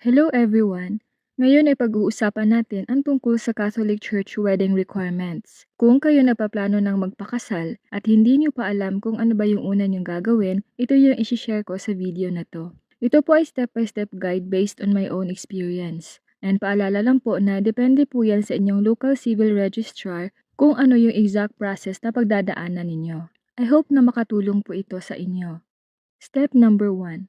Hello everyone! Ngayon ay pag-uusapan natin ang tungkol sa Catholic Church wedding requirements. Kung kayo napaplano ng magpakasal at hindi nyo pa alam kung ano ba yung una nyong gagawin, ito yung isi-share ko sa video na to. Ito po ay step-by-step guide based on my own experience. And paalala lang po na depende po yan sa inyong local civil registrar kung ano yung exact process na pagdadaanan ninyo. I hope na makatulong po ito sa inyo. Step number 1.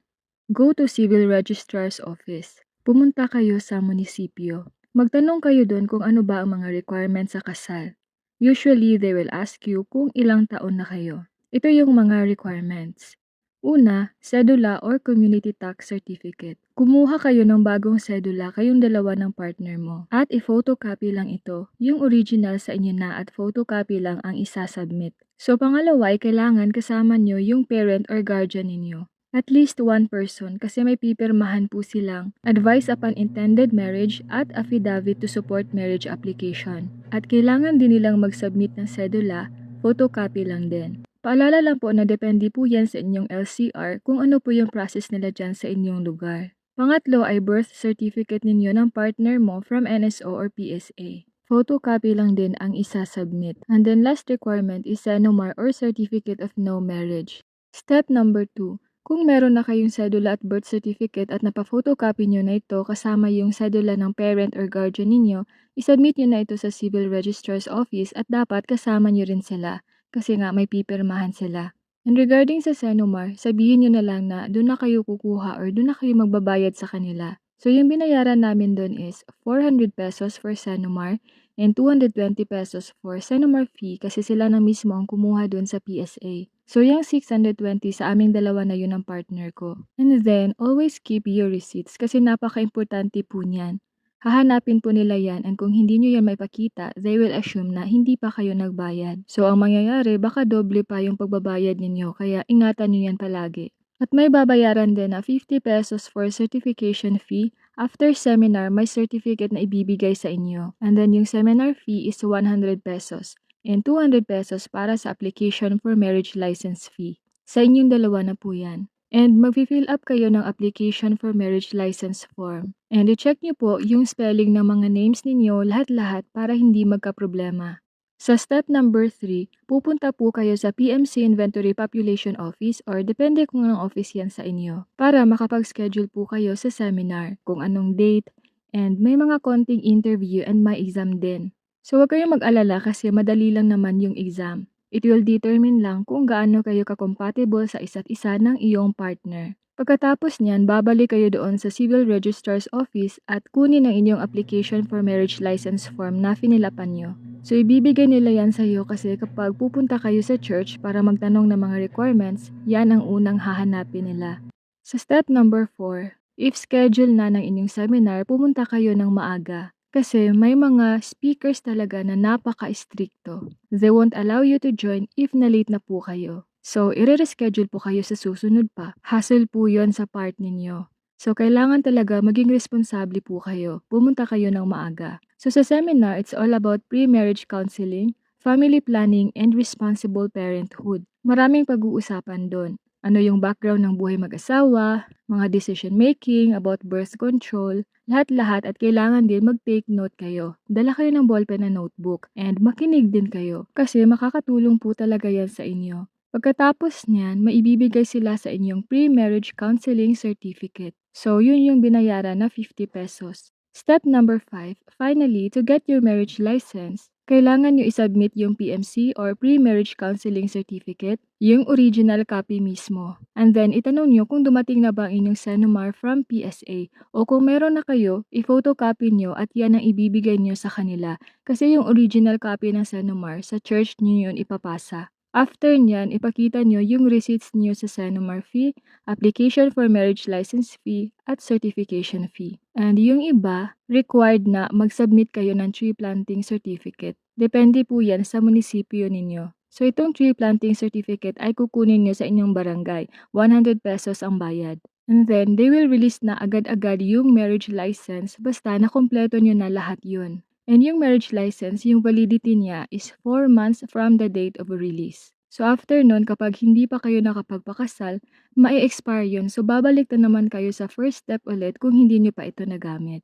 Go to Civil Registrar's Office. Pumunta kayo sa munisipyo. Magtanong kayo doon kung ano ba ang mga requirements sa kasal. Usually, they will ask you kung ilang taon na kayo. Ito yung mga requirements. Una, sedula or community tax certificate. Kumuha kayo ng bagong sedula kayong dalawa ng partner mo at i-photocopy lang ito. Yung original sa inyo na at photocopy lang ang isasubmit. So pangalawa ay kailangan kasama nyo yung parent or guardian ninyo. At least one person kasi may pipirmahan po silang advice upon intended marriage at affidavit to support marriage application. At kailangan din nilang mag-submit ng sedula, photocopy lang din. Paalala lang po na depende po yan sa inyong LCR kung ano po yung process nila dyan sa inyong lugar. Pangatlo ay birth certificate ninyo ng partner mo from NSO or PSA. Photocopy lang din ang isa-submit. And then last requirement is Senomar or Certificate of No Marriage. Step number 2 kung meron na kayong sedula at birth certificate at napa-photocopy nyo na ito kasama yung sedula ng parent or guardian ninyo, isubmit nyo na ito sa Civil Registrar's Office at dapat kasama nyo rin sila kasi nga may pipirmahan sila. And regarding sa Senomar, sabihin nyo na lang na doon na kayo kukuha or doon na kayo magbabayad sa kanila. So yung binayaran namin doon is 400 pesos for Senomar and 220 pesos for Senomar fee kasi sila na mismo ang kumuha doon sa PSA. So, yung 620 sa aming dalawa na yun ang partner ko. And then, always keep your receipts kasi napaka-importante po niyan. Hahanapin po nila yan and kung hindi nyo yan maipakita, they will assume na hindi pa kayo nagbayad. So, ang mangyayari, baka doble pa yung pagbabayad ninyo kaya ingatan nyo yan palagi. At may babayaran din na 50 pesos for certification fee. After seminar, may certificate na ibibigay sa inyo. And then yung seminar fee is 100 pesos and 200 pesos para sa application for marriage license fee. Sa inyong dalawa na po yan. And mag-fill up kayo ng application for marriage license form. And i-check nyo po yung spelling ng mga names ninyo lahat-lahat para hindi magka-problema. Sa step number 3, pupunta po kayo sa PMC Inventory Population Office or depende kung anong office yan sa inyo para makapag-schedule po kayo sa seminar, kung anong date, and may mga konting interview and may exam din. So huwag kayong mag-alala kasi madali lang naman yung exam. It will determine lang kung gaano kayo ka-compatible sa isa't isa ng iyong partner. Pagkatapos niyan, babalik kayo doon sa Civil Registrar's Office at kunin ang inyong application for marriage license form na finilapan nyo. So ibibigay nila yan sa iyo kasi kapag pupunta kayo sa church para magtanong ng mga requirements, yan ang unang hahanapin nila. Sa step number 4, if schedule na ng inyong seminar, pumunta kayo ng maaga. Kasi may mga speakers talaga na napaka-stricto. They won't allow you to join if na-late na po kayo. So, i-reschedule po kayo sa susunod pa. Hassle po yon sa part ninyo. So, kailangan talaga maging responsable po kayo. Pumunta kayo ng maaga. So, sa seminar, it's all about pre-marriage counseling, family planning, and responsible parenthood. Maraming pag-uusapan doon ano yung background ng buhay mag-asawa, mga decision making about birth control, lahat-lahat at kailangan din mag-take note kayo. Dala kayo ng ballpen na notebook and makinig din kayo kasi makakatulong po talaga yan sa inyo. Pagkatapos niyan, maibibigay sila sa inyong pre-marriage counseling certificate. So, yun yung binayaran na 50 pesos. Step number 5, finally, to get your marriage license, kailangan nyo isubmit yung PMC or Pre-Marriage Counseling Certificate, yung original copy mismo. And then, itanong nyo kung dumating na ba ang inyong Senomar from PSA o kung meron na kayo, i-photocopy nyo at yan ang ibibigay nyo sa kanila kasi yung original copy ng Senomar sa church nyo yun ipapasa. After nyan, ipakita nyo yung receipts nyo sa Senomar fee, application for marriage license fee, at certification fee. And yung iba, required na mag-submit kayo ng tree planting certificate. Depende po yan sa munisipyo ninyo. So itong tree planting certificate ay kukunin nyo sa inyong barangay. 100 pesos ang bayad. And then, they will release na agad-agad yung marriage license basta na kompleto nyo na lahat yun. And yung marriage license, yung validity niya is 4 months from the date of release. So after nun, kapag hindi pa kayo nakapagpakasal, ma-e-expire yun. So babalik na naman kayo sa first step ulit kung hindi niyo pa ito nagamit.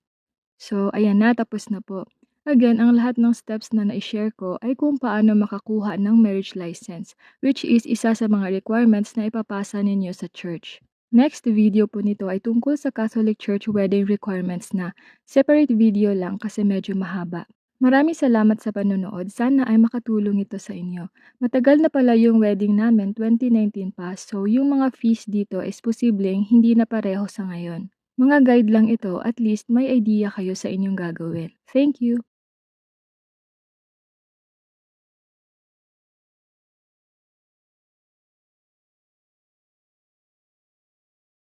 So ayan na, tapos na po. Again, ang lahat ng steps na na-share ko ay kung paano makakuha ng marriage license, which is isa sa mga requirements na ipapasa ninyo sa church. Next video po nito ay tungkol sa Catholic Church wedding requirements na separate video lang kasi medyo mahaba. Maraming salamat sa panonood. Sana ay makatulong ito sa inyo. Matagal na pala yung wedding namin, 2019 pa, so yung mga fees dito is posibleng hindi na pareho sa ngayon. Mga guide lang ito, at least may idea kayo sa inyong gagawin. Thank you!